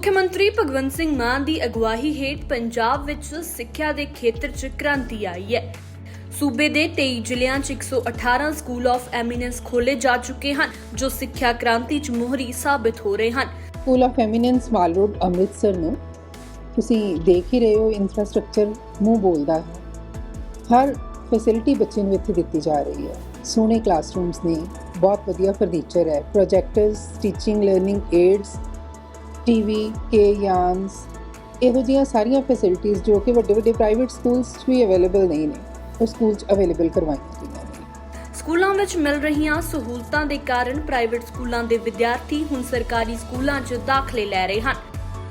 ਮੁੱਖ ਮੰਤਰੀ ਭਗਵੰਤ ਸਿੰਘ ਮਾਨ ਦੀ ਅਗਵਾਈ ਹੇਠ ਪੰਜਾਬ ਵਿੱਚ ਸਿੱਖਿਆ ਦੇ ਖੇਤਰ 'ਚ ਕ੍ਰਾਂਤੀ ਆਈ ਹੈ। ਸੂਬੇ ਦੇ 23 ਜ਼ਿਲ੍ਹਿਆਂ 'ਚ 118 ਸਕੂਲ ਆਫ ਐਮੀਨੈਂਸ ਖੋਲੇ ਜਾ ਚੁੱਕੇ ਹਨ, ਜੋ ਸਿੱਖਿਆ ਕ੍ਰਾਂਤੀ 'ਚ ਮੋਹਰੀ ਸਾਬਿਤ ਹੋ ਰਹੇ ਹਨ। School of eminence mall road, Amritsar ਨੂੰ ਤੁਸੀਂ ਦੇਖ ਹੀ ਰਹੇ ਹੋ ਇਨਫਰਾਸਟ੍ਰਕਚਰ ਮੂੰਹ ਬੋਲਦਾ ਹੈ। ਹਰ ਫੈਸਿਲਿਟੀ ਬੱਚੇ ਨੂੰ ਇੱਥੇ ਦਿੱਤੀ ਜਾ ਰਹੀ ਹੈ। ਸੋਹਣੇ ਕਲਾਸਰੂਮਸ ਨੇ, ਬਹੁਤ ਵਧੀਆ ਫਰਨੀਚਰ ਹੈ। Projectors teaching learning aids TV ਕੇ ਯਾਨਸ ਇਹੋ ਜਿਹੀਆਂ ਸਾਰੀਆਂ ਫੈਸਿਲਿਟੀਆਂ ਜੋ ਕਿ ਵੱਡੇ ਵੱਡੇ ਪ੍ਰਾਈਵੇਟ ਸਕੂਲਸ 'ਚ ਵੀ ਅਵੇਲੇਬਲ ਨਹੀਂ ਨੇ, ਉਹ ਸਕੂਲ 'ਚ ਅਵੇਲੇਬਲ ਕਰਵਾਈਆਂ ਗਈਆਂ ਨੇ। ਸਕੂਲਾਂ ਵਿੱਚ ਮਿਲ ਰਹੀਆਂ ਸਹੂਲਤਾਂ ਦੇ ਕਾਰਨ ਪ੍ਰਾਈਵੇਟ ਸਕੂਲਾਂ ਦੇ ਵਿਦਿਆਰਥੀ ਹੁਣ ਸਰਕਾਰੀ ਸਕੂਲਾਂ 'ਚ ਦਾਖਲੇ ਲੈ ਰਹੇ ਹਨ।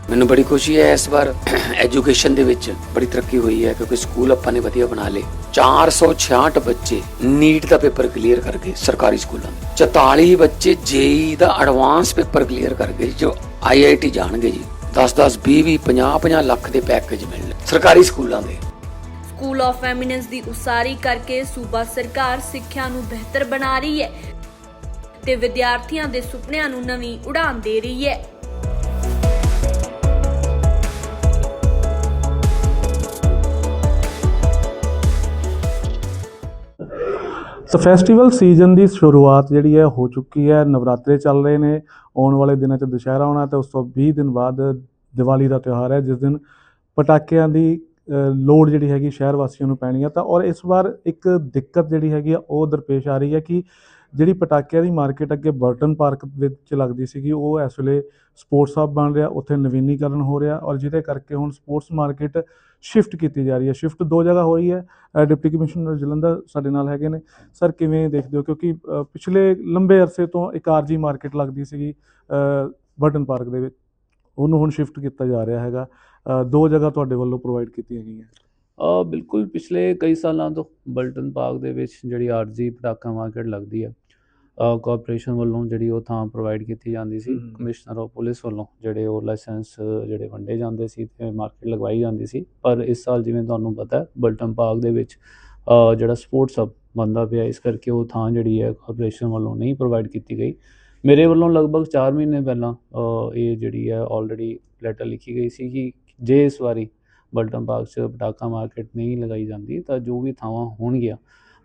ਮੈਨੂੰ ਬੜੀ ਖੁਸ਼ੀ ਹੈ ਇਸ ਵਾਰ ਐਜੂਕੇਸ਼ਨ ਦੇ ਵਿੱਚ ਬੜੀ ਤਰੱਕੀ ਹੋਈ ਹੈ ਕਿਉਂਕਿ ਸਕੂਲ ਆਪਾਂ ਨੇ ਵਧੀਆ ਬਣਾ ਲਏ। 466 ਬੱਚੇ ਨੀਟ ਦਾ ਪੇਪਰ ਕਲੀਅਰ ਕਰ ਸਰਕਾਰੀ ਸਕੂਲਾਂ ਦੇ 44 ਬੱਚੇ ਜੇਈ ਦਾ ਐਡਵਾਂਸ ਪੇਪਰ ਕਲੀਅਰ ਕਰ ਜੋ ਆਈਆਈਟੀ ਜਾਣਗੇ ਜੀ। 10 10 20 50 50 ਲੱਖ ਦੇ ਪੈਕੇਜ ਮਿਲਣੇ। ਸਰਕਾਰੀ ਸਕੂਲਾਂ ਦੇ। ਸਕੂਲ ਆਫ ਐਮੀਨੈਂਸ ਦੀ ਉਸਾਰੀ ਕਰਕੇ ਸੂਬਾ ਸਰਕਾਰ ਸਿੱਖਿਆ ਨੂੰ ਬਿਹਤਰ ਬਣਾ ਰਹੀ ਹੈ ਤੇ ਵਿਦਿਆਰਥੀਆਂ ਦੇ ਸੁਪਨਿਆਂ ਨੂੰ ਨਵੀਂ ਉਡਾਨ ਦੇ ਰਹੀ ਹੈ। ਸੋ ਫੈਸਟੀਵਲ ਸੀਜ਼ਨ ਦੀ ਸ਼ੁਰੂਆਤ ਜਿਹੜੀ ਹੈ ਹੋ ਚੁੱਕੀ ਹੈ। ਨਵਰਾਤਰੇ ਚੱਲ ਰਹੇ ਨੇ। ਆਉਣ ਵਾਲੇ ਦਿਨਾਂ 'ਚ ਦੁਸ਼ਹਿਰਾ ਆਉਣਾ ਤੇ ਉਸ ਤੋਂ 20 ਦਿਨ ਬਾਅਦ ਦੀਵਾਲੀ ਦਾ ਤਿਉਹਾਰ ਹੈ, ਜਿਸ ਦਿਨ ਪਟਾਕਿਆਂ ਦੀ ਲੋੜ ਜਿਹੜੀ ਹੈਗੀ ਸ਼ਹਿਰ ਵਾਸੀਆਂ ਨੂੰ ਪੈਣੀ ਹੈ ਤਾਂ ਔਰ ਇਸ ਵਾਰ ਇੱਕ ਦਿੱਕਤ ਜਿਹੜੀ ਹੈਗੀ ਆ, ਉਹ ਦਰਪੇਸ਼ ਆ ਰਹੀ ਹੈ ਕਿ ਜਿਹੜੀ ਪਟਾਕਿਆਂ ਦੀ ਮਾਰਕੀਟ ਅੱਗੇ ਬਰਟਨ ਪਾਰਕ ਵਿੱਚ ਲੱਗਦੀ ਸੀਗੀ, ਉਹ ਇਸ ਵੇਲੇ ਸਪੋਰਟਸ ਹੱਬ ਬਣ ਰਿਹਾ, ਉੱਥੇ ਨਵੀਨੀਕਰਨ ਹੋ ਰਿਹਾ ਔਰ ਜਿਹਦੇ ਕਰਕੇ ਹੁਣ ਸਪੋਰਟਸ ਮਾਰਕੀਟ ਸ਼ਿਫਟ ਕੀਤੀ ਜਾ ਰਹੀ ਹੈ। ਸ਼ਿਫਟ ਦੋ ਜਗ੍ਹਾ ਹੋਈ ਹੈ। ਡਿਪਟੀ ਕਮਿਸ਼ਨਰ ਜਲੰਧਰ ਸਾਡੇ ਨਾਲ ਹੈਗੇ ਨੇ। ਸਰ ਕਿਵੇਂ ਦੇਖਦੇ ਹੋ? ਕਿਉਂਕਿ ਪਿਛਲੇ ਲੰਬੇ ਅਰਸੇ ਤੋਂ ਇੱਕ ਆਰਜੀ ਮਾਰਕੀਟ ਲੱਗਦੀ ਸੀਗੀ ਬਟਨ ਪਾਰਕ ਦੇ ਵਿੱਚ। ਉਹਨੂੰ ਹੁਣ ਸ਼ਿਫਟ ਕੀਤਾ ਜਾ ਰਿਹਾ ਹੈਗਾ। ਦੋ ਜਗ੍ਹਾ ਤੁਹਾਡੇ ਵੱਲੋਂ ਪ੍ਰੋਵਾਈਡ ਕੀਤੀਆਂ ਗਈਆਂ। ਅ ਬਿਲਕੁਲ, ਪਿਛਲੇ ਕਈ ਸਾਲਾਂ ਤੋਂ ਬਲਟਨ ਪਾਰਕ ਦੇ ਵਿੱਚ ਜਿਹੜੀ ਆਰਜੀ ਪਟਾਕਾ ਮਾਰਕੀਟ ਲੱਗਦੀ ਹੈ ਕਾਰਪੋਰੇਸ਼ਨ ਵੱਲੋਂ ਜਿਹੜੀ ਉਹ ਥਾਂ ਪ੍ਰੋਵਾਈਡ ਕੀਤੀ ਜਾਂਦੀ ਸੀ। ਕਮਿਸ਼ਨਰ ਆਫ ਪੁਲਿਸ ਵੱਲੋਂ ਜਿਹੜੇ ਉਹ ਲਾਇਸੈਂਸ ਜਿਹੜੇ ਵੰਡੇ ਜਾਂਦੇ ਸੀ ਤੇ ਮਾਰਕੀਟ ਲਗਵਾਈ ਜਾਂਦੀ ਸੀ ਪਰ ਇਸ ਸਾਲ ਜਿਵੇਂ ਤੁਹਾਨੂੰ ਪਤਾ ਬਲਟਨ ਪਾਰਕ ਦੇ ਵਿੱਚ ਜਿਹੜਾ ਸਪੋਰਟਸ ਹਬ ਬਣਦਾ ਪਿਆ ਇਸ ਕਰਕੇ ਉਹ ਥਾਂ ਜਿਹੜੀ ਹੈ ਕਾਰਪੋਰੇਸ਼ਨ ਵੱਲੋਂ ਨਹੀਂ ਪ੍ਰੋਵਾਈਡ ਕੀਤੀ ਗਈ ਮੇਰੇ ਵੱਲੋਂ ਲਗਭਗ 4 ਮਹੀਨੇ ਪਹਿਲਾਂ ਇਹ ਜਿਹੜੀ ਹੈ ਆਲਰੇਡੀ ਲੈਟਰ ਲਿਖੀ ਗਈ ਸੀ ਕਿ ਜੇ ਇਸ ਵਾਰੀ ਬਲਟਨ ਪਾਰਕ 'ਚ ਪਟਾਕਾ ਮਾਰਕੀਟ ਨਹੀਂ ਲਗਾਈ ਜਾਂਦੀ ਤਾਂ ਜੋ ਵੀ ਥਾਵਾਂ ਹੋਣਗੀਆਂ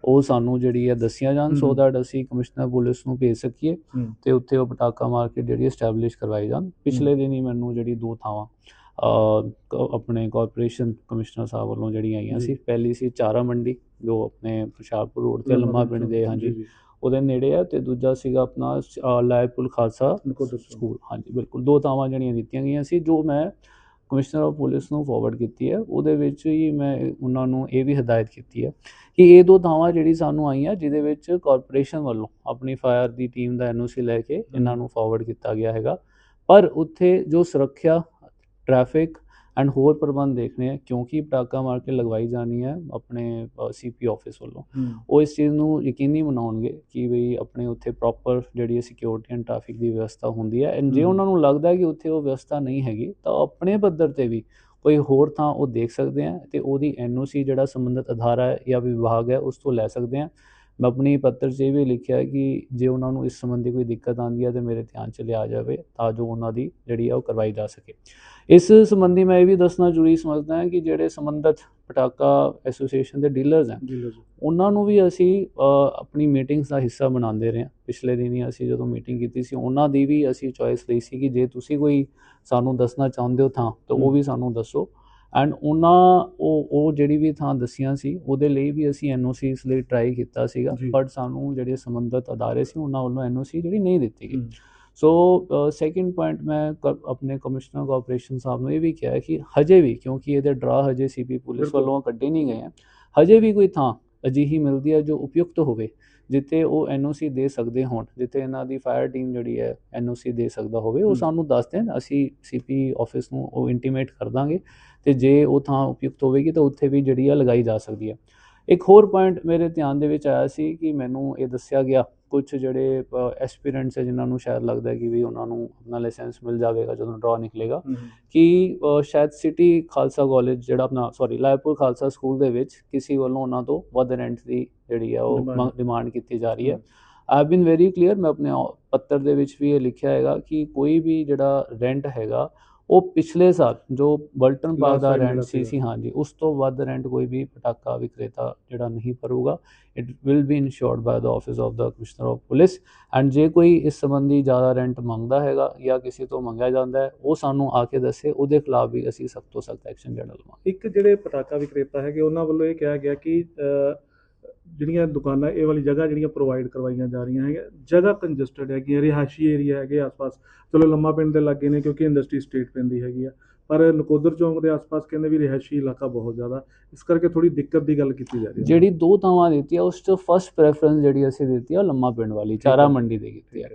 ਉਹ ਸਾਨੂੰ ਜਿਹੜੀ ਹੈ ਦੱਸੀਆਂ ਜਾਣ ਸੋ। ਦੈਟ ਅਸੀਂ ਕਮਿਸ਼ਨਰ ਪੁਲਿਸ ਨੂੰ ਭੇਜ ਸਕੀਏ। ਤੇ ਉੱਥੇ ਉਹ ਪਟਾਕਾ ਮਾਰਕੀਟ ਜਿਹੜੀ ਐਸਟੈਬਲਿਸ਼ ਕਰਵਾਈ ਜਾਣ ਪਿਛਲੇ ਦਿਨ ਹੀ ਮੈਨੂੰ ਜਿਹੜੀ ਦੋ ਥਾਵਾਂ ਆਪਣੇ ਕਾਰਪੋਰੇਸ਼ਨ ਕਮਿਸ਼ਨਰ ਸਾਹਿਬ ਵੱਲੋਂ ਜਿਹੜੀਆਂ ਆਈਆਂ। ਸੀ ਪਹਿਲੀ ਸੀ ਚਾਰਾ ਮੰਡੀ ਜੋ ਆਪਣੇ ਹੁਸ਼ਿਆਰਪੁਰ ਰੋਡ ਤੇ ਲੰਮਾ ਪਿੰਡ ਦੇ ਹਾਂਜੀ ਉਹਦੇ ਨੇੜੇ ਆ ਤੇ ਦੂਜਾ ਸੀਗਾ ਆਪਣਾ ਲਾਇਪੁਰ ਖਾਲਸਾ ਸਕੂਲ ਹਾਂਜੀ ਬਿਲਕੁਲ ਦੋ ਥਾਵਾਂ ਜਿਹੜੀਆਂ ਦਿੱਤੀਆਂ ਗਈਆਂ ਸੀ ਜੋ ਮੈਂ ਕਮਿਸ਼ਨਰ ਆਫ ਪੁਲਿਸ ਨੂੰ ਫਾਰਵਰਡ ਕੀਤੀ ਹੈ। ਉਹਦੇ ਵਿੱਚ ਹੀ ਮੈਂ ਉਹਨਾਂ ਨੂੰ ਇਹ ਵੀ ਹਦਾਇਤ ਕੀਤੀ ਹੈ ਕਿ ਇਹ ਦੋ ਥਾਵਾਂ ਜਿਹੜੀ ਸਾਨੂੰ ਆਈਆਂ ਜਿਹਦੇ ਵਿੱਚ ਕਾਰਪੋਰੇਸ਼ਨ ਵੱਲੋਂ ਆਪਣੀ ਫਾਇਰ ਦੀ ਟੀਮ ਦਾ ਐਨਓਸੀ ਲੈ ਕੇ ਇਹਨਾਂ ਨੂੰ ਫਾਰਵਰਡ ਕੀਤਾ ਗਿਆ ਹੈਗਾ। ਪਰ ਉੱਥੇ ਜੋ ਸੁਰੱਖਿਆ ਟ੍ਰੈਫਿਕ ਐਂਡ ਹੋਰ ਪ੍ਰਬੰਧ ਦੇਖਣੇ ਆ ਕਿਉਂਕਿ ਪਟਾਕਾ ਮਾਰ ਕੇ ਲਗਵਾਈ ਜਾਣੀ ਹੈ ਆਪਣੇ ਸੀਪੀ ਆਫਿਸ ਵੱਲੋਂ। ਉਹ ਇਸ ਚੀਜ਼ ਨੂੰ ਯਕੀਨੀ ਬਣਾਉਣਗੇ ਕਿ ਵੀ ਆਪਣੇ ਉੱਥੇ ਪ੍ਰੋਪਰ ਜਿਹੜੀ ਸਿਕਿਉਰਿਟੀ ਐਂਡ ਟ੍ਰੈਫਿਕ ਦੀ ਵਿਵਸਥਾ ਹੁੰਦੀ ਹੈ ਐਂਡ ਜੇ। ਉਹਨਾਂ ਨੂੰ ਲੱਗਦਾ ਹੈ ਕਿ ਉੱਥੇ ਉਹ ਵਿਵਸਥਾ ਨਹੀਂ ਹੈਗੀ ਤਾਂ ਆਪਣੇ ਪੱਧਰ ਤੇ ਵੀ ਕੋਈ ਹੋਰ ਥਾਂ ਉਹ ਦੇਖ ਸਕਦੇ ਆ ਤੇ ਉਹਦੀ ਐਨਓਸੀ ਜਿਹੜਾ ਸੰਬੰਧਿਤ ਅਧਾਰਾ ਹੈ ਜਾਂ ਵਿਭਾਗ ਹੈ ਉਸ ਤੋਂ ਲੈ ਸਕਦੇ ਆ। ਮੈਂ ਆਪਣੀ ਪੱਤਰ 'ਚ ਇਹ ਵੀ ਲਿਖਿਆ ਕਿ ਜੇ ਉਹਨਾਂ ਨੂੰ ਇਸ ਸੰਬੰਧੀ ਕੋਈ ਦਿੱਕਤ ਆਉਂਦੀ ਹੈ ਤੇ ਮੇਰੇ ਧਿਆਨ 'ਚ ਲਿਆ ਜਾਵੇ ਤਾਂ ਜੋ ਉਹਨਾਂ ਦੀ ਜਿਹੜੀ ਹੈ ਉਹ ਕਰਵਾਈ ਜਾ ਸਕੇ। ਇਸ ਸੰਬੰਧੀ ਮੈਂ ਇਹ ਵੀ ਦੱਸਣਾ ਜ਼ਰੂਰੀ ਸਮਝਦਾ ਹਾਂ ਕਿ ਜਿਹੜੇ ਸੰਬੰਧਿਤ ਪਟਾਕਾ ਐਸੋਸੀਏਸ਼ਨ ਦੇ ਡੀਲਰਸ ਹਨ ਉਹਨਾਂ ਨੂੰ ਵੀ ਅਸੀਂ ਆਪਣੀ ਮੀਟਿੰਗਸ ਦਾ ਹਿੱਸਾ ਬਣਾਉਂਦੇ ਰਹੇ ਹਾਂ। ਪਿਛਲੇ ਦਿਨੀ ਅਸੀਂ ਜਦੋਂ ਮੀਟਿੰਗ ਕੀਤੀ ਸੀ ਉਹਨਾਂ ਦੀ ਵੀ ਅਸੀਂ ਚੋਇਸ ਲਈ ਸੀ ਕਿ ਜੇ ਤੁਸੀਂ ਕੋਈ ਸਾਨੂੰ ਦੱਸਣਾ ਚਾਹੁੰਦੇ ਹੋ ਥਾਂ ਤਾਂ ਉਹ। ਵੀ ਸਾਨੂੰ ਦੱਸੋ। ਐਂਡ ਉਹਨਾਂ ਉਹ ਉਹ ਜਿਹੜੀ ਵੀ ਥਾਂ ਦੱਸੀਆਂ ਸੀ ਉਹਦੇ ਲਈ ਵੀ ਅਸੀਂ ਐਨਓਸੀਸ ਲਈ ਟਰਾਈ ਕੀਤਾ ਸੀਗਾ। ਬਟ ਸਾਨੂੰ ਜਿਹੜੇ ਸੰਬੰਧਿਤ ਅਦਾਰੇ ਸੀ ਉਹਨਾਂ ਵੱਲੋਂ ਐਨਓਸੀ ਜਿਹੜੀ ਨਹੀਂ ਦਿੱਤੀ ਗਈ। ਸੋ ਸੈਕਿੰਡ ਪੁਆਇੰਟ ਮੈਂ ਆਪਣੇ ਕਮਿਸ਼ਨਰ ਕੋਆਪਰੇਸ਼ਨ ਸਾਹਿਬ ਨੂੰ ਇਹ ਵੀ ਕਿਹਾ ਕਿ ਹਜੇ ਵੀ ਕਿਉਂਕਿ ਇਹਦੇ ਡਰਾ ਹਜੇ ਸੀਪੀ ਪੁਲਿਸ। ਵੱਲੋਂ ਕੱਢੇ ਨਹੀਂ ਗਏ ਹਜੇ ਵੀ ਕੋਈ ਥਾਂ ਅਜਿਹੀ ਮਿਲਦੀ ਹੈ ਜੋ ਉਪਯੁਕਤ ਹੋਵੇ ਜਿੱਥੇ ਉਹ ਐਨਓਸੀ ਦੇ ਸਕਦੇ ਹੋਣ ਜਿੱਥੇ ਇਹਨਾਂ ਦੀ ਫਾਇਰ ਟੀਮ ਜਿਹੜੀ ਹੈ ਐਨਓਸੀ ਦੇ ਸਕਦਾ ਹੋਵੇ ਉਹ। ਸਾਨੂੰ ਦੱਸ ਦੇਣ ਅਸੀਂ ਸੀਪੀ ਆਫਿਸ ਨੂੰ ਉਹ ਇੰਟੀਮੇਟ ਕਰ ਦਾਂਗੇ ਤੇ ਜੇ ਉਹ ਥਾਂ ਉਪਯੁਕਤ ਹੋਵੇਗੀ ਤਾਂ ਉੱਥੇ ਵੀ ਜਿਹੜੀ ਆ ਲਗਾਈ ਜਾ ਸਕਦੀ ਹੈ ਇੱਕ ਹੋਰ ਪੁਆਇੰਟ ਮੇਰੇ ਧਿਆਨ ਦੇ ਵਿੱਚ ਆਇਆ ਸੀ ਕਿ ਮੈਨੂੰ ਇਹ ਦੱਸਿਆ ਗਿਆ ਕੁਝ ਜਿਹੜੇ ਐਸਪੀਰੈਂਟਸ ਹੈ ਜਿਨ੍ਹਾਂ ਨੂੰ ਸ਼ਾਇਦ ਲੱਗਦਾ ਹੈ ਕਿ ਵੀ ਉਹਨਾਂ ਨੂੰ ਆਪਣਾ ਲਾਇਸੈਂਸ ਮਿਲ ਜਾਵੇਗਾ ਜਦੋਂ ਡਰਾ ਨਿਕਲੇਗਾ ਕਿ ਸ਼ਾਇਦ ਸਿਟੀ ਖਾਲਸਾ ਕਾਲਜ ਜਿਹੜਾ ਆਪਣਾ ਸੌਰੀ ਲਾਇਪੁਰ ਖਾਲਸਾ ਸਕੂਲ ਦੇ ਵਿੱਚ ਕਿਸੇ ਵੱਲੋਂ ਉਹਨਾਂ ਤੋਂ ਵੱਧ ਰੈਂਟ ਦੀ ਜਿਹੜੀ ਹੈ ਉਹ. ਡਿਮਾਂਡ ਕੀਤੀ ਜਾ ਰਹੀ ਹੈ। ਆਈ ਬੀਨ ਵੈਰੀ ਕਲੀਅਰ ਮੈਂ ਆਪਣੇ ਪੱਤਰ ਦੇ ਵਿੱਚ ਵੀ ਇਹ ਲਿਖਿਆ ਹੈਗਾ ਕਿ ਕੋਈ ਵੀ ਜਿਹੜਾ ਰੈਂਟ ਹੈਗਾ ਉਹ ਪਿਛਲੇ ਸਾਲ ਜੋ ਬਲਟਨ ਬਾਗ ਦਾ ਰੈਂਟ ਸੀ। ਸੀ। ਹਾਂਜੀ ਉਸ ਤੋਂ ਵੱਧ ਰੈਂਟ ਕੋਈ ਵੀ ਪਟਾਕਾ ਵਿਕਰੇਤਾ ਜਿਹੜਾ ਨਹੀਂ ਭਰੂਗਾ। It will be insured by the office of the commissioner of police and ਜੇ ਕੋਈ ਇਸ ਸੰਬੰਧੀ ਜ਼ਿਆਦਾ ਰੈਂਟ ਮੰਗਦਾ ਹੈਗਾ ਜਾਂ ਕਿਸੇ ਤੋਂ ਮੰਗਿਆ ਜਾਂਦਾ ਹੈ ਉਹ ਸਾਨੂੰ ਆ ਕੇ ਦੱਸੇ ਉਹਦੇ ਖਿਲਾਫ ਵੀ ਅਸੀਂ ਸਖਤ ਤੋਂ ਸਖਤ ਐਕਸ਼ਨ ਜਿਹੜਾ ਲਵਾਂਗੇ। ਇੱਕ ਜਿਹੜੇ ਪਟਾਕਾ ਵਿਕਰੇਤਾ ਹੈਗੇ ਉਹਨਾਂ ਵੱਲੋਂ ਇਹ ਕਿਹਾ ਗਿਆ ਕਿ ਜਿਹੜੀਆਂ ਦੁਕਾਨਾਂ ਇਹ ਵਾਲੀ ਜਗ੍ਹਾ ਜਿਹੜੀਆਂ ਪ੍ਰੋਵਾਈਡ ਕਰਵਾਈਆਂ ਜਾ ਰਹੀਆਂ ਹੈਗੀਆਂ ਜਗ੍ਹਾ ਕੰਜਸਟਡ ਹੈਗੀਆਂ ਰਿਹਾਇਸ਼ੀ ਏਰੀਆ ਹੈਗੇ ਆਸ-ਪਾਸ। ਚਲੋ ਲੰਮਾ ਪਿੰਡ ਦੇ ਲਾਗੇ ਨੇ ਕਿਉਂਕਿ ਇੰਡਸਟਰੀ ਸਟੇਟ ਪੈਂਦੀ ਹੈਗੀ ਆ। ਪਰ ਨਕੋਦਰ ਚੌਂਕ ਦੇ ਆਸ-ਪਾਸ ਕਹਿੰਦੇ ਵੀ ਰਿਹਾਇਸ਼ੀ ਇਲਾਕਾ ਬਹੁਤ ਜ਼ਿਆਦਾ। ਇਸ ਕਰਕੇ ਥੋੜੀ ਦਿੱਕਤ ਦੀ ਗੱਲ ਕੀਤੀ ਜਾ ਰਹੀ ਹੈ। ਜਿਹੜੀ ਦੋ ਥਾਵਾਂ ਦਿੱਤੀ ਆ ਉਸ 'ਚ ਫਸਟ ਪ੍ਰੈਫਰੈਂਸ ਜਿਹੜੀ ਅਸੀਂ ਦਿੱਤੀ ਆ ਉਹ ਲੰਮਾ ਪਿੰਡ ਵਾਲੀ ਚਾਰਾ। ਮੰਡੀ ਦੇ ਕੀਤੀ ਆ।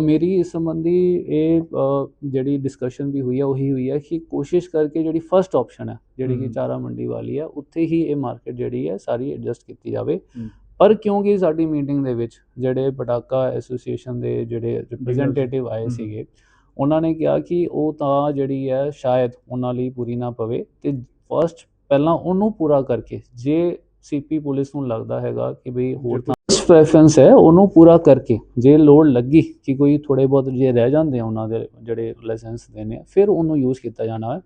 ਮੇਰੀ ਇਸ ਸੰਬੰਧੀ ਇਹ ਜਿਹੜੀ ਡਿਸਕਸ਼ਨ ਵੀ ਹੋਈ ਹੈ ਉਹੀ ਹੋਈ ਹੈ ਕਿ ਕੋਸ਼ਿਸ਼ ਕਰਕੇ ਜਿਹੜੀ ਫਰਸਟ ਆਪਸ਼ਨ ਹੈ ਜਿਹੜੀ ਕਿ। ਚਾਰਾ ਮੰਡੀ ਵਾਲੀ ਹੈ ਉੱਥੇ ਹੀ ਇਹ ਮਾਰਕੀਟ ਜਿਹੜੀ ਹੈ ਸਾਰੀ ਐਡਜਸਟ ਕੀਤੀ ਜਾਵੇ। ਪਰ ਕਿਉਂਕਿ ਸਾਡੀ ਮੀਟਿੰਗ ਦੇ ਵਿੱਚ ਜਿਹੜੇ ਪਟਾਕਾ ਐਸੋਸੀਏਸ਼ਨ ਦੇ ਜਿਹੜੇ ਰਿਪਰੈਜ਼ੈਂਟੇਟਿਵ ਆਏ। ਸੀਗੇ ਉਹਨਾਂ ਨੇ ਕਿਹਾ ਕਿ ਉਹ ਤਾਂ ਜਿਹੜੀ ਹੈ ਸ਼ਾਇਦ ਉਹਨਾਂ ਲਈ ਪੂਰੀ ਨਾ ਪਵੇ ਤੇ ਫਰਸਟ ਪਹਿਲਾਂ ਉਹਨੂੰ ਪੂਰਾ ਕਰਕੇ ਜੇ ਸੀਪੀ ਪੁਲਿਸ ਨੂੰ ਲੱਗਦਾ ਹੈਗਾ ਕਿ ਬਈ ਹੋਰ ਪ੍ਰੈਫਰੈਂਸ ਹੈ ਉਹਨੂੰ ਪੂਰਾ ਕਰਕੇ ਜੇ ਲੋੜ ਲੱਗੀ ਕਿ ਕੋਈ ਥੋੜੇ ਬਹੁਤ ਜੇ ਰਹਿ ਜਾਂਦੇ ਆ ਉਹਨਾਂ ਦੇ ਜਿਹੜੇ ਲਾਇਸੈਂਸ ਦੇਣੇ ਆ ਫਿਰ ਉਹਨੂੰ ਯੂਜ਼ ਕੀਤਾ ਜਾਣਾ ਹੈ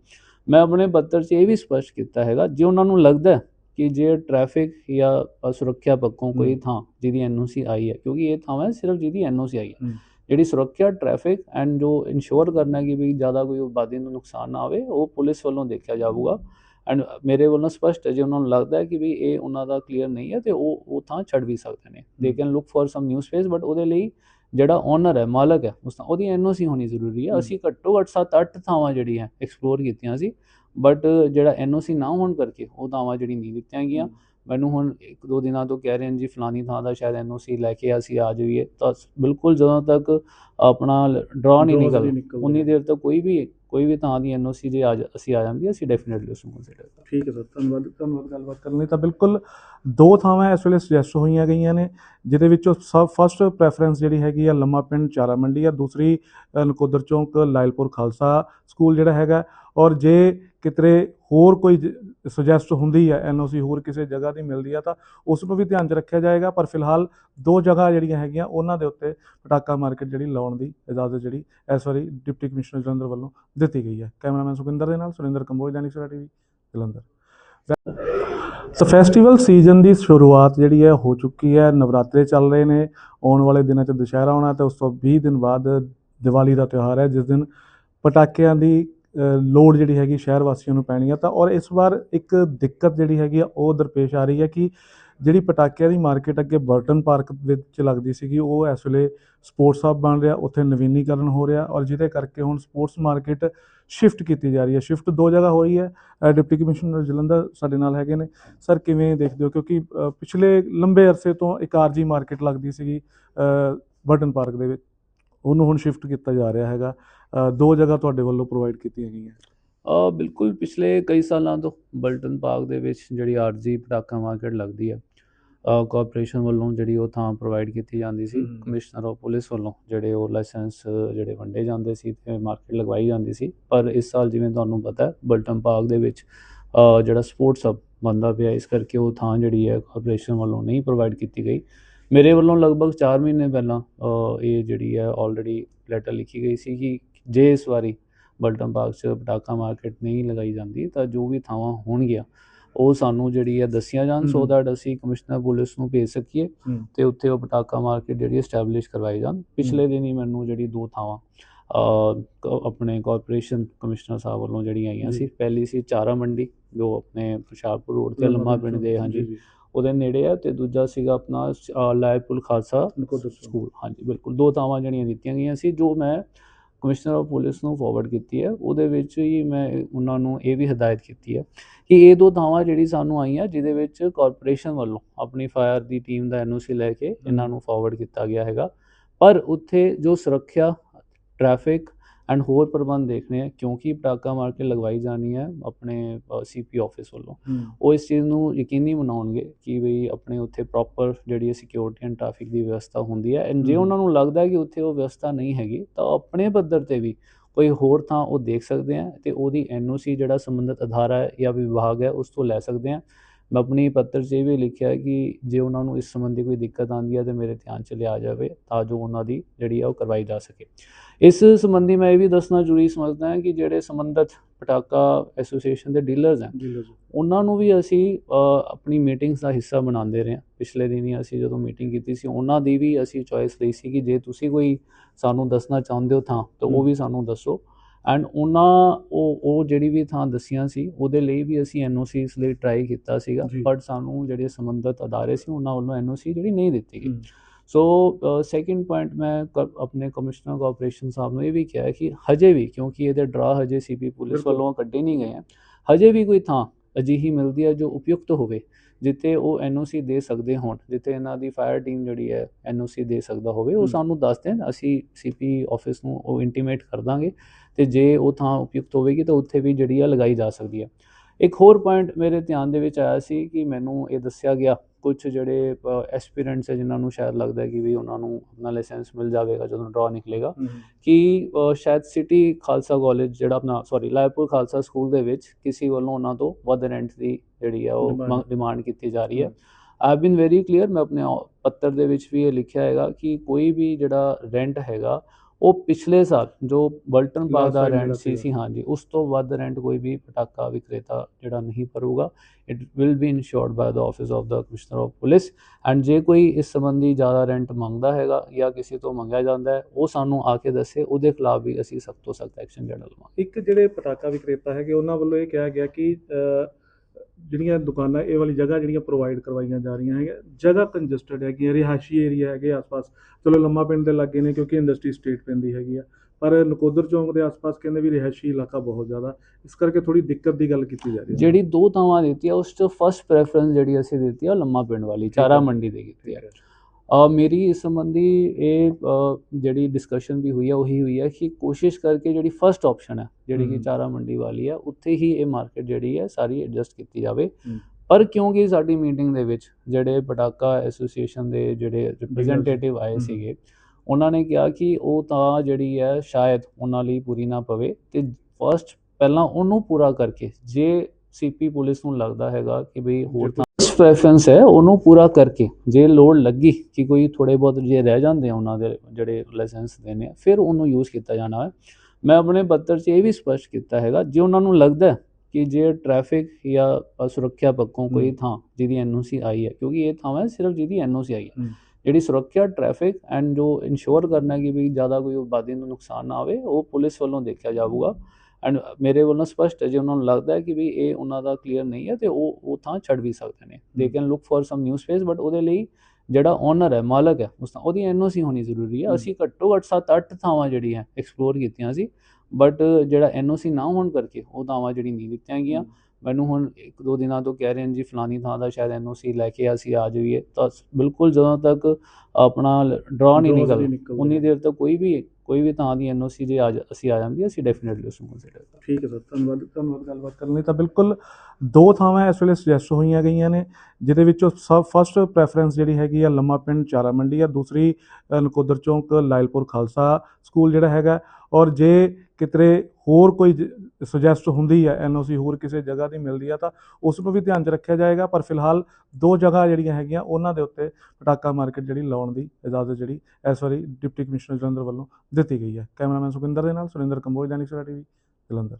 ਮੈਂ ਆਪਣੇ ਪੱਤਰ 'ਚ ਇਹ ਵੀ ਸਪਸ਼ਟ ਕੀਤਾ ਹੈਗਾ ਜੇ ਉਹਨਾਂ ਨੂੰ ਲੱਗਦਾ ਕਿ ਜੇ ਟ੍ਰੈਫਿਕ ਜਾਂ ਸੁਰੱਖਿਆ ਪੱਖੋਂ ਕੋਈ। ਥਾਂ ਜਿਹਦੀ ਐਨਓਸੀ ਆਈ ਹੈ ਕਿਉਂਕਿ ਇਹ ਥਾਂ ਹੈ ਸਿਰਫ ਜਿਹਦੀ ਐਨਓਸੀ ਆਈ ਹੈ। ਜਿਹੜੀ ਸੁਰੱਖਿਆ ਟ੍ਰੈਫਿਕ ਐਂਡ ਜੋ ਇਨਸ਼ੋਰ ਕਰਨਾ ਕਿ ਵੀ ਜ਼ਿਆਦਾ ਕੋਈ ਆਬਾਦੀ ਨੂੰ ਨੁਕਸਾਨ ਨਾ ਆਵੇ ਉਹ ਪੁਲਿਸ ਵੱਲੋਂ ਦੇਖਿਆ ਜਾਊਗਾ ਐਂਡ ਮੇਰੇ ਵੱਲੋਂ ਸਪਸ਼ਟ ਹੈ ਜੇ ਉਹਨਾਂ ਨੂੰ ਲੱਗਦਾ ਹੈ ਕਿ ਵੀ ਇਹ ਉਹਨਾਂ ਦਾ ਕਲੀਅਰ ਨਹੀਂ ਹੈ ਤੇ ਉਹ ਉਹ ਥਾਂ ਛੱਡ ਵੀ ਸਕਦੇ ਨੇ ਦੇ। Can look for some new space but ਉਹਦੇ ਲਈ ਜਿਹੜਾ ਓਨਰ ਹੈ ਮਾਲਕ ਹੈ ਉਸ ਤਾਂ ਉਹਦੀ ਐਨਓਸੀ ਹੋਣੀ ਜ਼ਰੂਰੀ ਹੈ। ਅਸੀਂ ਘੱਟੋ ਘੱਟ 7-8 ਥਾਵਾਂ ਜਿਹੜੀਆਂ ਐਕਸਪਲੋਰ ਕੀਤੀਆਂ ਸੀ ਬਟ ਜਿਹੜਾ ਐਨਓਸੀ ਨਾ ਹੋਣ ਕਰਕੇ ਉਹ ਥਾਵਾਂ ਜਿਹੜੀ ਨਹੀਂ ਦਿੱਤੀਆਂ ਗਈਆਂ ਮੈਨੂੰ ਹੁਣ ਇੱਕ ਦੋ ਦਿਨਾਂ ਤੋਂ ਕਹਿ ਰਹੇ ਨੇ ਜੀ ਫਲਾਨੀ ਥਾਂ ਦਾ ਸ਼ਾਇਦ ਐਨਓਸੀ ਲੈ ਕੇ ਅਸੀਂ ਆ ਜਾਈਏ। ਤਾਂ ਬਿਲਕੁਲ ਜਦੋਂ ਤੱਕ ਆਪਣਾ ਡਰਾ ਨਹੀਂ ਨਿਕਲਦਾ। ਉਨੀ ਦੇਰ ਤੱਕ ਕੋਈ ਵੀ ਕੋਈ ਵੀ ਥਾਂ ਦੀ ਐਨਓਸੀ ਜੇ ਆ ਜਾ- ਅਸੀਂ ਆ ਜਾਂਦੀ ਅਸੀਂ ਡੈਫੀਨਿਟਲੀ ਉਸ ਨੂੰ ਕੰਸੀਡਰ ਕਰਾਂਗੇ। ਠੀਕ ਹੈ ਸਰ ਧੰਨਵਾਦ ਧੰਨਵਾਦ ਗੱਲਬਾਤ ਕਰਨ ਲਈ। ਤਾਂ ਬਿਲਕੁਲ ਦੋ ਥਾਵਾਂ ਇਸ ਵੇਲੇ ਸੁਜੈਸਟ ਹੋਈਆਂ ਗਈਆਂ ਨੇ ਜਿਹਦੇ ਵਿੱਚੋਂ ਸਭ ਫਸਟ ਪ੍ਰੈਫਰੈਂਸ ਜਿਹੜੀ ਹੈਗੀ ਆ ਲੰਮਾ ਪਿੰਡ ਚਾਰਾ ਮੰਡੀ ਆ ਦੂਸਰੀ ਨਕੋਦਰ ਚੌਂਕ ਲਾਇਲਪੁਰ ਖਾਲਸਾ ਸਕੂਲ ਜਿਹੜਾ ਹੈਗਾ ਔਰ ਜੇ ਕਿਤੇ ਹੋਰ ਕੋਈ ਸੁਜੈਸਟ ਹੁੰਦੀ ਹੈ ਐਨਓਸੀ ਹੋਰ ਕਿਸੇ ਜਗ੍ਹਾ ਦੀ ਮਿਲਦੀ ਆ ਤਾਂ ਉਸ ਨੂੰ ਵੀ ਧਿਆਨ 'ਚ ਰੱਖਿਆ ਜਾਏਗਾ, ਪਰ ਫਿਲਹਾਲ ਦੋ ਜਗ੍ਹਾ ਜਿਹੜੀਆਂ ਹੈਗੀਆਂ, ਉਹਨਾਂ ਦੇ ਉੱਤੇ ਪਟਾਕਾ ਮਾਰਕੀਟ ਜਿਹੜੀ ਲਾਉਣ ਦੀ ਇਜਾਜ਼ਤ ਜਿਹੜੀ ਇਸ ਵਾਰੀ ਡਿਪਟੀ ਕਮਿਸ਼ਨਰ ਜਲੰਧਰ ਵੱਲੋਂ ਦਿੱਤੀ ਗਈ ਹੈ। ਕੈਮਰਾਮੈਨ ਸੁਖਿੰਦਰ ਦੇ ਨਾਲ Surinder Kamboj, Dainik Savera TV, Jalandhar. So festival season ਦੀ ਸ਼ੁਰੂਆਤ ਜਿਹੜੀ ਹੈ ਹੋ ਚੁੱਕੀ ਹੈ, ਨਵਰਾਤਰੇ ਚੱਲ ਰਹੇ ਨੇ, ਆਉਣ ਵਾਲੇ ਦਿਨਾਂ 'ਚ ਦੁਸ਼ਹਿਰਾ ਆਉਣਾ ਤੇ ਉਸ ਤੋਂ 20 ਦਿਨ ਬਾਅਦ ਦੀਵਾਲੀ ਦਾ ਤਿਉਹਾਰ ਹੈ, ਜਿਸ ਦਿਨ ਪਟਾਕਿਆਂ ਦੀ ਲੋੜ ਜਿਹੜੀ ਹੈਗੀ ਸ਼ਹਿਰ ਵਾਸੀਆਂ ਨੂੰ ਪੈਣੀ ਹੈ ਤਾਂ ਔਰ ਇਸ ਵਾਰ ਇੱਕ ਦਿੱਕਤ ਜਿਹੜੀ ਹੈਗੀ ਆ ਉਹ ਦਰਪੇਸ਼ ਆ ਰਹੀ ਹੈ ਕਿ ਜਿਹੜੀ ਪਟਾਕਿਆਂ ਦੀ ਮਾਰਕੀਟ ਅੱਗੇ ਬਰਟਨ ਪਾਰਕ ਵਿੱਚ ਲੱਗਦੀ ਸੀਗੀ ਉਹ ਇਸ ਵੇਲੇ ਸਪੋਰਟਸ ਹੱਬ ਬਣ ਰਿਹਾ ਉੱਥੇ ਨਵੀਨੀਕਰਨ ਹੋ ਰਿਹਾ ਔਰ ਜਿਹਦੇ ਕਰਕੇ ਹੁਣ ਸਪੋਰਟਸ ਮਾਰਕੀਟ ਸ਼ਿਫਟ ਕੀਤੀ ਜਾ ਰਹੀ ਹੈ ਸ਼ਿਫਟ ਦੋ ਜਗ੍ਹਾ ਹੋਈ ਹੈ ਡਿਪਟੀ ਕਮਿਸ਼ਨਰ ਜਲੰਧਰ ਸਾਡੇ ਨਾਲ ਹੈਗੇ ਨੇ। ਸਰ ਕਿਵੇਂ ਦੇਖਦੇ ਹੋ? ਕਿਉਂਕਿ ਪਿਛਲੇ ਲੰਬੇ ਅਰਸੇ ਤੋਂ ਇੱਕ ਆਰਜੀ ਮਾਰਕੀਟ ਲੱਗਦੀ ਸੀਗੀ ਅ, ਬਰਟਨ ਪਾਰਕ ਦੇ ਵਿੱਚ। ਉਹਨੂੰ ਹੁਣ ਸ਼ਿਫਟ ਕੀਤਾ ਜਾ ਰਿਹਾ ਹੈਗਾ। ਦੋ ਜਗ੍ਹਾ ਤੁਹਾਡੇ ਵੱਲੋਂ ਪ੍ਰੋਵਾਈਡ ਕੀਤੀਆਂ ਗਈਆਂ। ਅ ਬਿਲਕੁਲ ਪਿਛਲੇ ਕਈ ਸਾਲਾਂ ਤੋਂ ਬਲਟਨ ਪਾਰਕ ਦੇ ਵਿੱਚ ਜਿਹੜੀ ਆਰਜੀ ਪਟਾਕਾ ਮਾਰਕੀਟ ਲੱਗਦੀ ਹੈ ਕਾਰਪੋਰੇਸ਼ਨ ਵੱਲੋਂ ਜਿਹੜੀ ਉਹ ਥਾਂ ਪ੍ਰੋਵਾਈਡ ਕੀਤੀ ਜਾਂਦੀ ਸੀ। ਕਮਿਸ਼ਨਰ ਆਫ ਪੁਲਿਸ ਵੱਲੋਂ ਜਿਹੜੇ ਉਹ ਲਾਇਸੈਂਸ ਜਿਹੜੇ ਵੰਡੇ ਜਾਂਦੇ ਸੀ ਤੇ ਮਾਰਕੀਟ ਲਗਵਾਈ ਜਾਂਦੀ ਸੀ। ਪਰ ਇਸ ਸਾਲ ਜਿਵੇਂ ਤੁਹਾਨੂੰ ਪਤਾ ਹੈ ਬਲਟਨ ਪਾਰਕ ਦੇ ਵਿੱਚ ਜਿਹੜਾ ਸਪੋਰਟਸ ਹੱਬ ਬਣਦਾ ਪਿਆ ਇਸ ਕਰਕੇ ਉਹ ਥਾਂ ਜਿਹੜੀ ਹੈ ਕਾਰਪੋਰੇਸ਼ਨ ਵੱਲੋਂ ਨਹੀਂ ਪ੍ਰੋਵਾਈਡ ਕੀਤੀ ਗਈ। ਮੇਰੇ ਵੱਲੋਂ ਲਗਭਗ 4 ਮਹੀਨੇ ਪਹਿਲਾਂ ਇਹ ਜਿਹੜੀ ਹੈ ਆਲਰੇਡੀ ਲੈਟਰ ਲਿਖੀ ਗਈ ਸੀ ਕਿ ਜੇ ਇਸ ਵਾਰੀ ਬਲਟਨ ਪਾਰਕ 'ਚ ਪਟਾਕਾ ਮਾਰਕੀਟ ਨਹੀਂ ਲਗਾਈ ਜਾਂਦੀ ਤਾਂ ਜੋ ਵੀ ਥਾਵਾਂ ਹੋਣਗੀਆਂ ਉਹ ਸਾਨੂੰ ਜਿਹੜੀ ਹੈ ਦੱਸੀਆਂ ਜਾਣ ਸੋ। ਦੈਟ ਅਸੀਂ ਕਮਿਸ਼ਨਰ ਪੁਲਿਸ ਨੂੰ ਭੇਜ ਸਕੀਏ। ਤੇ ਉੱਥੇ ਉਹ ਪਟਾਕਾ ਮਾਰਕੀਟ ਜਿਹੜੀ ਐਸਟੈਬਲਿਸ਼ ਕਰਵਾਈ ਜਾਣ ਪਿਛਲੇ ਦਿਨ ਹੀ ਮੈਨੂੰ ਜਿਹੜੀ ਦੋ ਥਾਵਾਂ ਆਪਣੇ ਕਾਰਪੋਰੇਸ਼ਨ ਕਮਿਸ਼ਨਰ ਸਾਹਿਬ ਵੱਲੋਂ ਜਿਹੜੀਆਂ ਆਈਆਂ। ਸੀ ਪਹਿਲੀ ਸੀ ਚਾਰਾ ਮੰਡੀ ਜੋ ਆਪਣੇ ਹੁਸ਼ਿਆਰਪੁਰ ਰੋਡ ਤੇ ਲੰਮਾ ਪਿੰਡ ਦੇ ਹਾਂਜੀ ਉਹਦੇ ਨੇੜੇ ਆ ਤੇ ਦੂਜਾ ਸੀਗਾ ਆਪਣਾ ਲਾਇਪੁਰ ਖਾਲਸਾ ਸਕੂਲ। ਹਾਂਜੀ ਬਿਲਕੁਲ। ਦੋ ਥਾਵਾਂ ਜਿਹੜੀਆਂ ਦਿੱਤੀਆਂ ਗਈਆਂ ਸੀ ਜੋ ਮੈਂ ਕਮਿਸ਼ਨਰ ਆਫ ਪੁਲਿਸ ਨੂੰ ਫਾਰਵਰਡ ਕੀਤੀ ਹੈ। ਉਹਦੇ ਵਿੱਚ ਹੀ ਮੈਂ ਉਹਨਾਂ ਨੂੰ ਇਹ ਵੀ ਹਦਾਇਤ ਕੀਤੀ ਹੈ ਕਿ ਇਹ ਦੋ ਥਾਵਾਂ ਜਿਹੜੀ ਸਾਨੂੰ ਆਈਆਂ ਜਿਹਦੇ ਵਿੱਚ ਕਾਰਪੋਰੇਸ਼ਨ ਵੱਲੋਂ ਆਪਣੀ ਫਾਇਰ ਦੀ ਟੀਮ ਦਾ ਐਨਓਸੀ ਲੈ ਕੇ ਇਹਨਾਂ ਨੂੰ ਫਾਰਵਰਡ ਕੀਤਾ ਗਿਆ ਹੈਗਾ। ਪਰ ਉੱਥੇ ਜੋ ਸੁਰੱਖਿਆ ਟ੍ਰੈਫਿਕ ਐਂਡ ਹੋਰ ਪ੍ਰਬੰਧ ਦੇਖਣੇ ਆ ਕਿਉਂਕਿ ਪਟਾਕਾ ਮਾਰਕੀਟ ਲਗਵਾਈ ਜਾਣੀ ਹੈ ਆਪਣੇ ਸੀਪੀ ਆਫਿਸ ਵੱਲੋਂ। ਉਹ ਇਸ ਚੀਜ਼ ਨੂੰ ਯਕੀਨੀ ਬਣਾਉਣਗੇ ਕਿ ਵੀ ਆਪਣੇ ਉੱਥੇ ਪ੍ਰੋਪਰ ਜਿਹੜੀ ਸਿਕਿਉਰਿਟੀ ਐਂਡ ਟ੍ਰੈਫਿਕ ਦੀ ਵਿਵਸਥਾ ਹੁੰਦੀ ਹੈ ਐਂਡ ਜੇ। ਉਹਨਾਂ ਨੂੰ ਲੱਗਦਾ ਹੈ ਕਿ ਉੱਥੇ ਉਹ ਵਿਵਸਥਾ ਨਹੀਂ ਹੈਗੀ ਤਾਂ ਆਪਣੇ ਪੱਧਰ ਤੇ ਵੀ ਕੋਈ ਹੋਰ ਥਾਂ ਉਹ ਦੇਖ ਸਕਦੇ ਆ ਤੇ ਉਹਦੀ ਐਨਓਸੀ ਜਿਹੜਾ ਸੰਬੰਧਿਤ ਅਧਾਰਾ ਹੈ ਜਾਂ ਵਿਭਾਗ ਹੈ ਉਸ ਤੋਂ ਲੈ ਸਕਦੇ ਆ। ਮੈਂ ਆਪਣੀ ਪੱਤਰ 'ਚ ਇਹ ਵੀ ਲਿਖਿਆ ਕਿ ਜੇ ਉਹਨਾਂ ਨੂੰ ਇਸ ਸੰਬੰਧੀ ਕੋਈ ਦਿੱਕਤ ਆਉਂਦੀ ਹੈ ਤੇ ਮੇਰੇ ਧਿਆਨ 'ਚ ਲਿਆ ਜਾਵੇ ਤਾਂ ਜੋ ਉਹਨਾਂ ਦੀ ਜਿਹੜੀ ਹੈ ਉਹ ਕਰਵਾਈ ਜਾ ਸਕੇ। ਇਸ ਸੰਬੰਧੀ ਮੈਂ ਇਹ ਵੀ ਦੱਸਣਾ ਜ਼ਰੂਰੀ ਸਮਝਦਾ ਹਾਂ ਕਿ ਜਿਹੜੇ ਸੰਬੰਧਿਤ ਪਟਾਕਾ ਐਸੋਸੀਏਸ਼ਨ ਦੇ ਡੀਲਰਸ ਹੈ ਉਹਨਾਂ ਨੂੰ ਵੀ ਅਸੀਂ ਆਪਣੀ ਮੀਟਿੰਗਸ ਦਾ ਹਿੱਸਾ ਬਣਾਉਂਦੇ ਰਹੇ ਹਾਂ ਪਿਛਲੇ ਦਿਨੀ ਅਸੀਂ ਜਦੋਂ ਮੀਟਿੰਗ ਕੀਤੀ ਸੀ ਉਹਨਾਂ ਦੀ ਵੀ ਅਸੀਂ ਚੋਇਸ ਲਈ ਸੀ ਕਿ ਜੇ ਤੁਸੀਂ ਕੋਈ ਸਾਨੂੰ ਦੱਸਣਾ ਚਾਹੁੰਦੇ ਹੋ ਥਾਂ ਤਾਂ ਉਹ। ਵੀ ਸਾਨੂੰ ਦੱਸੋ ਐਂਡ ਉਹਨਾਂ ਉਹ ਉਹ ਜਿਹੜੀ ਵੀ ਥਾਂ ਦੱਸੀਆਂ ਸੀ ਉਹਦੇ ਲਈ ਵੀ ਅਸੀਂ ਐਨਓਸੀਸ ਲਈ ਟਰਾਈ ਕੀਤਾ ਸੀਗਾ। ਬਟ ਸਾਨੂੰ ਜਿਹੜੇ ਸੰਬੰਧਿਤ ਅਦਾਰੇ ਸੀ ਉਹਨਾਂ ਵੱਲੋਂ ਐਨਓਸੀ ਜਿਹੜੀ ਨਹੀਂ ਦਿੱਤੀ ਗਈ। ਸੋ ਸੈਕਿੰਡ ਪੁਆਇੰਟ ਮੈਂ ਆਪਣੇ ਕਮਿਸ਼ਨਰ ਆਫ ਆਪਰੇਸ਼ਨ ਸਾਹਿਬ ਨੂੰ ਇਹ ਵੀ ਕਿਹਾ ਕਿ ਹਜੇ ਵੀ ਕਿਉਂਕਿ ਇਹਦੇ ਡਰਾ ਹਜੇ ਸੀਪੀ ਪੁਲਿਸ। ਵੱਲੋਂ ਕੱਢੇ ਨਹੀਂ ਗਏ ਹੈ ਹਜੇ ਵੀ ਕੋਈ ਥਾਂ ਅਜਿਹੀ ਮਿਲਦੀ ਹੈ ਜੋ ਉਪਯੁਕਤ ਹੋਵੇ ਜਿੱਥੇ ਉਹ ਐਨਓਸੀ ਦੇ ਸਕਦੇ ਹੋਣ ਜਿੱਥੇ ਇਹਨਾਂ ਦੀ ਫਾਇਰ ਟੀਮ ਜਿਹੜੀ ਹੈ ਐਨਓਸੀ ਦੇ ਸਕਦਾ ਹੋਵੇ ਉਹ। ਸਾਨੂੰ ਦੱਸ ਦੇਣ ਅਸੀਂ ਸੀਪੀ ਆਫਿਸ ਨੂੰ ਉਹ ਇੰਟੀਮੇਟ ਕਰ ਦਾਂਗੇ ਤੇ ਜੇ ਉਹ ਥਾਂ ਉਪਯੁਕਤ ਹੋਵੇਗੀ ਤਾਂ ਉੱਥੇ ਵੀ ਜਿਹੜੀ ਆ ਲਗਾਈ ਜਾ ਸਕਦੀ ਹੈ ਇੱਕ ਹੋਰ ਪੁਆਇੰਟ ਮੇਰੇ ਧਿਆਨ ਦੇ ਵਿੱਚ ਆਇਆ ਸੀ ਕਿ ਮੈਨੂੰ ਇਹ ਦੱਸਿਆ ਗਿਆ ਕੁਝ ਜਿਹੜੇ ਐਸਪੀਰੈਂਟਸ ਹੈ ਜਿਨ੍ਹਾਂ ਨੂੰ ਸ਼ਾਇਦ ਲੱਗਦਾ ਹੈ ਕਿ ਵੀ ਉਹਨਾਂ ਨੂੰ ਆਪਣਾ ਲਾਇਸੈਂਸ ਮਿਲ ਜਾਵੇਗਾ ਜਦੋਂ ਡਰਾ ਨਿਕਲੇਗਾ ਕਿ ਸ਼ਾਇਦ ਸਿਟੀ ਖਾਲਸਾ ਕਾਲਜ ਜਿਹੜਾ ਆਪਣਾ ਸੌਰੀ ਲਾਇਪੁਰ ਖਾਲਸਾ ਸਕੂਲ ਦੇ ਵਿੱਚ ਕਿਸੇ ਵੱਲੋਂ ਉਹਨਾਂ ਤੋਂ ਵੱਧ ਰੈਂਟ ਦੀ ਜਿਹੜੀ ਹੈ ਉਹ. ਡਿਮਾਂਡ ਕੀਤੀ ਜਾ ਰਹੀ ਹੈ। ਆਈ ਬੀਨ ਵੈਰੀ ਕਲੀਅਰ ਮੈਂ ਆਪਣੇ ਪੱਤਰ ਦੇ ਵਿੱਚ ਵੀ ਇਹ ਲਿਖਿਆ ਹੈਗਾ ਕਿ ਕੋਈ ਵੀ ਜਿਹੜਾ ਰੈਂਟ ਹੈਗਾ ਉਹ ਪਿਛਲੇ ਸਾਲ ਜੋ ਬਲਟਨ ਬਾਗ ਦਾ ਰੈਂਟ ਸੀ। ਸੀ ਹਾਂਜੀ ਉਸ ਤੋਂ ਵੱਧ ਰੈਂਟ ਕੋਈ ਵੀ ਪਟਾਕਾ ਵਿਕਰੇਤਾ ਜਿਹੜਾ ਨਹੀਂ ਭਰੂਗਾ। It will be insured by the office of the commissioner of police and ਜੇ ਕੋਈ ਇਸ ਸੰਬੰਧੀ ਜ਼ਿਆਦਾ ਰੈਂਟ ਮੰਗਦਾ ਹੈਗਾ ਜਾਂ ਕਿਸੇ ਤੋਂ ਮੰਗਿਆ ਜਾਂਦਾ ਹੈ ਉਹ ਸਾਨੂੰ ਆ ਕੇ ਦੱਸੇ ਉਹਦੇ ਖਿਲਾਫ ਵੀ ਅਸੀਂ ਸਖਤ ਤੋਂ ਸਖਤ ਐਕਸ਼ਨ ਜਿਹੜਾ ਲਵਾਂਗੇ। ਇੱਕ ਜਿਹੜੇ ਪਟਾਕਾ ਵਿਕਰੇਤਾ ਹੈਗੇ ਉਹਨਾਂ ਵੱਲੋਂ ਇਹ ਕਿਹਾ ਗਿਆ ਕਿ ਜਿਹੜੀਆਂ ਦੁਕਾਨਾਂ ਇਹ ਵਾਲੀ ਜਗ੍ਹਾ ਜਿਹੜੀਆਂ ਪ੍ਰੋਵਾਈਡ ਕਰਵਾਈਆਂ ਜਾ ਰਹੀਆਂ ਹੈਗੀਆਂ ਜਗ੍ਹਾ ਕੰਜਸਟਡ ਹੈਗੀਆਂ ਰਿਹਾਇਸ਼ੀ ਏਰੀਆ ਹੈਗੇ ਆਸ-ਪਾਸ ਚਲੋ ਲੰਮਾ ਪਿੰਡ ਦੇ ਲਾਗੇ ਨੇ ਕਿਉਂਕਿ ਇੰਡਸਟਰੀ ਸਟੇਟ ਪੈਂਦੀ ਹੈਗੀ ਆ ਪਰ ਨਕੋਦਰ ਚੌਂਕ ਦੇ ਆਸ-ਪਾਸ ਕਹਿੰਦੇ ਵੀ ਰਿਹਾਇਸ਼ੀ ਇਲਾਕਾ ਬਹੁਤ ਜ਼ਿਆਦਾ ਇਸ ਕਰਕੇ ਥੋੜੀ ਦਿੱਕਤ ਦੀ ਗੱਲ ਕੀਤੀ ਜਾ ਰਹੀ ਹੈ ਜਿਹੜੀ ਦੋ ਥਾਵਾਂ ਦਿੱਤੀਆਂ ਉਸ 'ਚ ਫਸਟ ਪ੍ਰੈਫਰੈਂਸ ਜਿਹੜੀ ਅਸੀਂ ਦਿੱਤੀ ਆ ਲੰਮਾ ਪਿੰਡ ਵਾਲੀ ਚਾਰਾ। ਮੰਡੀ ਦੇ ਕੀਤੀ। ਅ, ਮੇਰੀ ਇਸ ਸੰਬੰਧੀ ਇਹ ਜਿਹੜੀ ਡਿਸਕਸ਼ਨ ਵੀ ਹੋਈ ਹੈ ਉਹੀ ਹੋਈ ਹੈ ਕਿ ਕੋਸ਼ਿਸ਼ ਕਰਕੇ ਜਿਹੜੀ ਫਰਸਟ ਆਪਸ਼ਨ ਹੈ ਜਿਹੜੀ ਕਿ। ਚਾਰਾ ਮੰਡੀ ਵਾਲੀ ਹੈ ਉੱਥੇ ਹੀ ਇਹ ਮਾਰਕੀਟ ਜਿਹੜੀ ਹੈ ਸਾਰੀ ਐਡਜਸਟ ਕੀਤੀ ਜਾਵੇ। ਪਰ ਕਿਉਂਕਿ ਸਾਡੀ ਮੀਟਿੰਗ ਦੇ ਵਿੱਚ ਜਿਹੜੇ ਪਟਾਕਾ ਐਸੋਸੀਏਸ਼ਨ ਦੇ ਜਿਹੜੇ ਰਿਪਰੈਜ਼ੈਂਟੇਟਿਵ ਆਏ। ਸੀਗੇ ਉਹਨਾਂ ਨੇ ਕਿਹਾ ਕਿ ਉਹ ਤਾਂ ਜਿਹੜੀ ਹੈ ਸ਼ਾਇਦ ਉਹਨਾਂ ਲਈ ਪੂਰੀ ਨਾ ਪਵੇ ਤੇ ਫਰਸਟ ਪਹਿਲਾਂ ਉਹਨੂੰ ਪੂਰਾ ਕਰਕੇ ਜੇ ਸੀਪੀ ਪੁਲਿਸ ਨੂੰ ਲੱਗਦਾ ਹੈਗਾ ਕਿ ਬਈ ਹੋਰ ਪ੍ਰੈਫਰੈਂਸ ਹੈ ਉਹਨੂੰ ਪੂਰਾ ਕਰਕੇ ਜੇ ਲੋੜ ਲੱਗੀ ਕਿ ਕੋਈ ਥੋੜੇ ਬਹੁਤ ਜੇ ਰਹਿ ਜਾਂਦੇ ਆ ਉਹਨਾਂ ਦੇ ਜਿਹੜੇ ਲਾਇਸੈਂਸ ਦੇਣੇ ਆ ਫਿਰ ਉਹਨੂੰ ਯੂਜ਼ ਕੀਤਾ ਜਾਣਾ ਹੈ ਮੈਂ ਆਪਣੇ ਪੱਤਰ 'ਚ ਇਹ ਵੀ ਸਪਸ਼ਟ ਕੀਤਾ ਹੈਗਾ ਜੇ ਉਹਨਾਂ ਨੂੰ ਲੱਗਦਾ ਕਿ ਜੇ ਟ੍ਰੈਫਿਕ ਜਾਂ ਸੁਰੱਖਿਆ ਪੱਖੋਂ ਕੋਈ। ਥਾਂ ਜਿਹਦੀ ਐਨਓਸੀ ਆਈ ਹੈ ਕਿਉਂਕਿ ਇਹ ਥਾਂ ਹੈ ਸਿਰਫ ਜਿਹਦੀ ਐਨਓਸੀ ਆਈ ਹੈ। ਜਿਹੜੀ ਸੁਰੱਖਿਆ ਟ੍ਰੈਫਿਕ ਐਂਡ ਜੋ ਇਨਸ਼ੋਰ ਕਰਨਾ ਕਿ ਵੀ ਜ਼ਿਆਦਾ ਕੋਈ ਆਬਾਦੀ ਨੂੰ ਨੁਕਸਾਨ ਨਾ ਆਵੇ ਉਹ ਪੁਲਿਸ ਵੱਲੋਂ ਦੇਖਿਆ ਜਾਊਗਾ ਐਂਡ ਮੇਰੇ ਵੱਲੋਂ ਸਪਸ਼ਟ ਹੈ ਜੇ ਉਹਨਾਂ ਨੂੰ ਲੱਗਦਾ ਹੈ ਕਿ ਵੀ ਇਹ ਉਹਨਾਂ ਦਾ ਕਲੀਅਰ ਨਹੀਂ ਹੈ ਤੇ ਉਹ ਉਹ ਥਾਂ ਛੱਡ ਵੀ ਸਕਦੇ ਨੇ ਦੇ। Can look for some new space but ਉਹਦੇ ਲਈ ਜਿਹੜਾ ਓਨਰ ਹੈ ਮਾਲਕ ਹੈ ਉਸ ਤਾਂ ਉਹਦੀ ਐਨਓਸੀ ਹੋਣੀ ਜ਼ਰੂਰੀ ਹੈ। ਅਸੀਂ ਘੱਟੋ ਘੱਟ 7-8 ਥਾਵਾਂ ਜਿਹੜੀਆਂ ਐਕਸਪਲੋਰ ਕੀਤੀਆਂ ਸੀ ਬਟ ਜਿਹੜਾ ਐਨਓਸੀ ਨਾ ਹੋਣ ਕਰਕੇ ਉਹ ਥਾਵਾਂ ਜਿਹੜੀ ਨਹੀਂ ਦਿੱਤੀਆਂ ਗਈਆਂ ਮੈਨੂੰ ਹੁਣ ਇੱਕ ਦੋ ਦਿਨਾਂ ਤੋਂ ਕਹਿ ਰਹੇ ਨੇ ਜੀ ਫਲਾਨੀ ਥਾਂ ਦਾ ਸ਼ਾਇਦ ਐਨਓਸੀ ਲੈ ਕੇ ਅਸੀਂ ਆ ਜਾਈਏ ਤਾਂ ਬਿਲਕੁਲ ਜਦੋਂ ਤੱਕ ਆਪਣਾ ਡਰਾ ਨਹੀਂ ਨਿਕਲਦਾ। ਉਨੀ ਦੇਰ ਤੱਕ ਕੋਈ ਵੀ ਕੋਈ ਵੀ ਥਾਂ ਦੀ ਐਨਓਸੀ ਜੇ ਆ ਜਾ- ਅਸੀਂ ਆ ਜਾਂਦੀ ਹੈ, ਅਸੀਂ ਡੈਫੀਨਿਟਲੀ ਉਸ ਨੂੰ ਕੰਸੀਡਰ ਕਰਾਂਗੇ ਠੀਕ ਹੈ ਸਰ ਧੰਨਵਾਦ ਧੰਨਵਾਦ ਗੱਲਬਾਤ ਕਰਨ ਲਈ। ਤਾਂ ਬਿਲਕੁਲ ਦੋ ਥਾਵਾਂ ਇਸ ਵੇਲੇ ਸੁਜੈਸਟ ਹੋਈਆਂ ਗਈਆਂ ਨੇ ਜਿਹਦੇ ਵਿੱਚੋਂ ਸਭ ਫਸਟ ਪ੍ਰੈਫਰੈਂਸ ਜਿਹੜੀ ਹੈਗੀ ਆ ਲੰਮਾ ਪਿੰਡ ਚਾਰਾ ਮੰਡੀ ਆ ਦੂਸਰੀ ਨਕੋਦਰ ਚੌਂਕ ਲਾਇਲਪੁਰ ਖਾਲਸਾ ਸਕੂਲ ਜਿਹੜਾ ਹੈਗਾ ਔਰ ਜੇ ਕਿਤਰੇ ਹੋਰ ਕੋਈ ਸੁਜੈਸਟ ਹੁੰਦੀ ਹੈ ਐਨਓਸੀ ਹੋਰ ਕਿਸੇ ਜਗ੍ਹਾ ਦੀ ਮਿਲਦੀ ਆ, ਤਾਂ ਉਸ ਨੂੰ ਵੀ ਧਿਆਨ 'ਚ ਰੱਖਿਆ ਜਾਏਗਾ। ਪਰ ਫਿਲਹਾਲ ਦੋ ਜਗ੍ਹਾ ਜਿਹੜੀਆਂ ਹੈਗੀਆਂ, ਉਹਨਾਂ ਦੇ ਉੱਤੇ ਪਟਾਕਾ ਮਾਰਕੀਟ ਜਿਹੜੀ ਲਾਉਣ ਦੀ ਇਜਾਜ਼ਤ ਜਿਹੜੀ ਇਸ ਵਾਰੀ ਡਿਪਟੀ ਕਮਿਸ਼ਨਰ ਜਲੰਧਰ ਵੱਲੋਂ ਦਿੱਤੀ ਗਈ ਹੈ। ਕੈਮਰਾਮੈਨ ਸੁਖਿੰਦਰ ਦੇ ਨਾਲ ਸੁਰਿੰਦਰ ਕੰਬੋਜ, ਦੈਨਿਕ ਸਵੇਰਾ ਟੀਵੀ, ਜਲੰਧਰ।